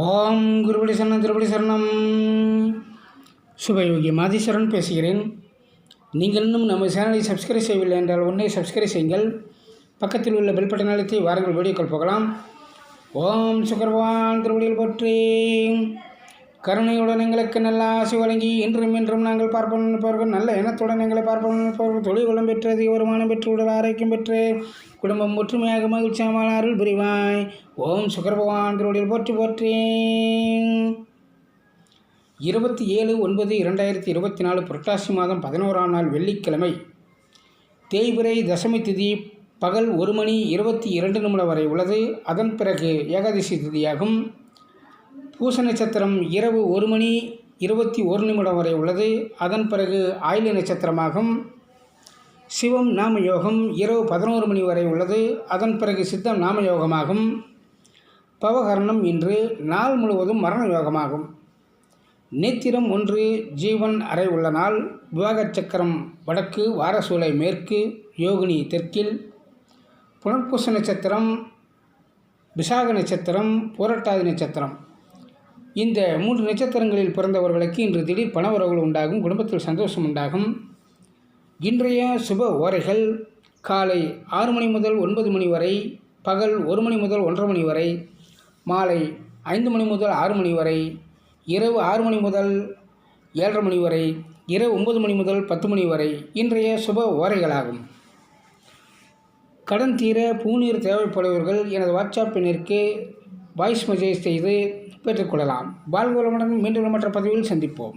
ஓம் குருபடி சரணம் திருபடி சரணம். சுபயோகி மாதீஸ்வரன் பேசுகிறேன். நீங்கள் இன்னும் நம்ம சேனலை சப்ஸ்கிரைப் செய்யவில்லை என்றால் உடனே சப்ஸ்கிரைப் செய்யுங்கள். பக்கத்தில் உள்ள பெல் பட்டன் அழுத்தி வாருங்கள் வீடியோக்கள் போகலாம். ஓம் சுகர்வான் திருவடியில் போற்றி. கருணையுடன் எங்களுக்கு நல்ல ஆசை வழங்கி இன்றும் இன்றும் நாங்கள் பார்ப்போம் நினைப்பவர்கள் நல்ல எண்ணத்துடன் எங்களை பார்ப்போம் நினைப்பவர்கள் தொழில் வளம் பெற்று அதிக வருமானம் பெற்று உடல் ஆரோக்கியம் பெற்று குடும்பம் ஒற்றுமையாக மகிழ்ச்சியமான அருள் புரிவாய். ஓம் சுகர் பகவான் திருவடியில் போற்றி போற்றி. இருபத்தி ஏழு ஒன்பது இரண்டாயிரத்தி இருபத்தி நாலு புரட்டாசி மாதம் பதினோராம் நாள் வெள்ளிக்கிழமை தேய்பிரை தசமி திதி பகல் ஒரு மணி இருபத்தி இரண்டு நிமிடம் வரை உள்ளது. அதன் பிறகு ஏகாதசி திதியாகும். பூச நட்சத்திரம் இரவு ஒரு மணி இருபத்தி ஒரு நிமிடம் வரை உள்ளது. அதன் பிறகு ஆயில நட்சத்திரமாகும். சிவம் நாம யோகம் இரவு பதினோரு மணி வரை உள்ளது. அதன் பிறகு சித்தம் நாம யோகமாகும். பவகரணம் இன்று நாள் முழுவதும் மரண யோகமாகும். நேத்திரம் ஒன்று ஜீவன் அறை உள்ள நாள். விவாக சக்கரம் வடக்கு வாரசூலை மேற்கு யோகினி தெற்கில். புனர்பூச நட்சத்திரம் விசாக நட்சத்திரம் புரட்டாதி நட்சத்திரம். இந்த மூன்று நட்சத்திரங்களில் பிறந்தவர்களுக்கு இன்று திடீர் பணவரவுகள் உண்டாகும் குடும்பத்தில் சந்தோஷம் உண்டாகும். இன்றைய சுப ஓரைகள் காலை ஆறு மணி முதல் ஒன்பது மணி வரை பகல் ஒரு மணி முதல் ஒன்றரை மணி வரை மாலை ஐந்து மணி முதல் ஆறு மணி வரை இரவு ஆறு மணி முதல் ஏழரை மணி வரை இரவு ஒன்பது மணி முதல் பத்து மணி வரை இன்றைய சுப ஓரைகளாகும். கடன் தீர பூநீர் தேவைப்படுபவர்கள் எனது வாட்ஸ்அப் எண்ணிற்கு வாய்ஸ் மெசேஜ் செய்து பெற்றுக்கொள்ளலாம். வாழ்வளமுடன் மீண்டும் மற்ற பதிவில் சந்திப்போம்.